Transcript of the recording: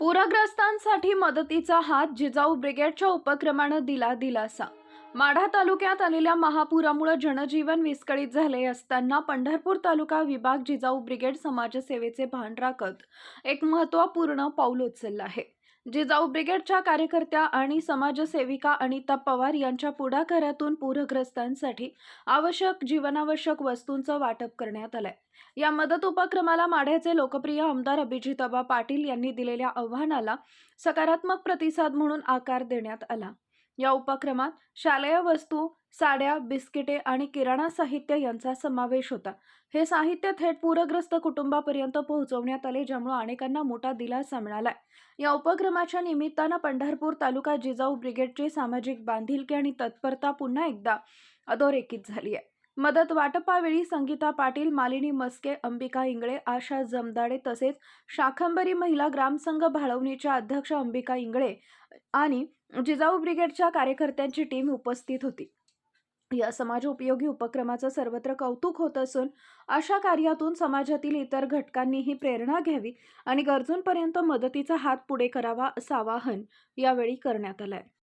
पूरग्रस्तांसाठी मदतीचा हात जिजाऊ ब्रिगेडच्या उपक्रमानं दिला दिलासा. माढा तालुक्यात आलेल्या महापुरामुळे जनजीवन विस्कळीत झाले असताना पंढरपूर तालुका विभाग जिजाऊ ब्रिगेड समाजसेवेचे भान राखत एक महत्त्वपूर्ण पाऊल उचललं आहे. जिजाऊ ब्रिगेडच्या कार्यकर्त्या आणि समाजसेविका अनिता पवार यांच्या पुढाकारातून पूरग्रस्तांसाठी आवश्यक जीवनावश्यक वस्तूंचं वाटप करण्यात आलंय. या मदत उपक्रमाला माढ्याचे लोकप्रिय आमदार अभिजितबा पाटील यांनी दिलेल्या आव्हानाला सकारात्मक प्रतिसाद म्हणून आकार देण्यात आला. या उपक्रमात शालेय वस्तू साड्या बिस्किटे आणि किराणा साहित्य यांचा समावेश होता. हे साहित्य थेट पूरग्रस्त कुटुंबापर्यंत पोहोचवण्यात आले ज्यामुळे अनेकांना मोठा दिलासा मिळालाय या उपक्रमाच्या निमित्तानं पंढरपूर तालुका जिजाऊ ब्रिगेडची सामाजिक बांधिलकी आणि तत्परता पुन्हा एकदा अधोरेखित झाली आहे. मदत वाटपावेळी संगीता पाटील मालिनी मस्के अंबिका इंगळे आशा जमदाडे तसेच शाखंबरी महिला ग्रामसंघ भाळवणीच्या अध्यक्ष अंबिका इंगळे आणि जिजाऊ ब्रिगेडच्या कार्यकर्त्यांची टीम उपस्थित होती. या समाज उपयोगी उपक्रमाचं सर्वत्र कौतुक होत असून अशा कार्यातून समाजातील इतर घटकांनीही प्रेरणा घ्यावी आणि गरजूंपर्यंत मदतीचा हात पुढे करावा असं आवाहन यावेळी करण्यात आलं आहे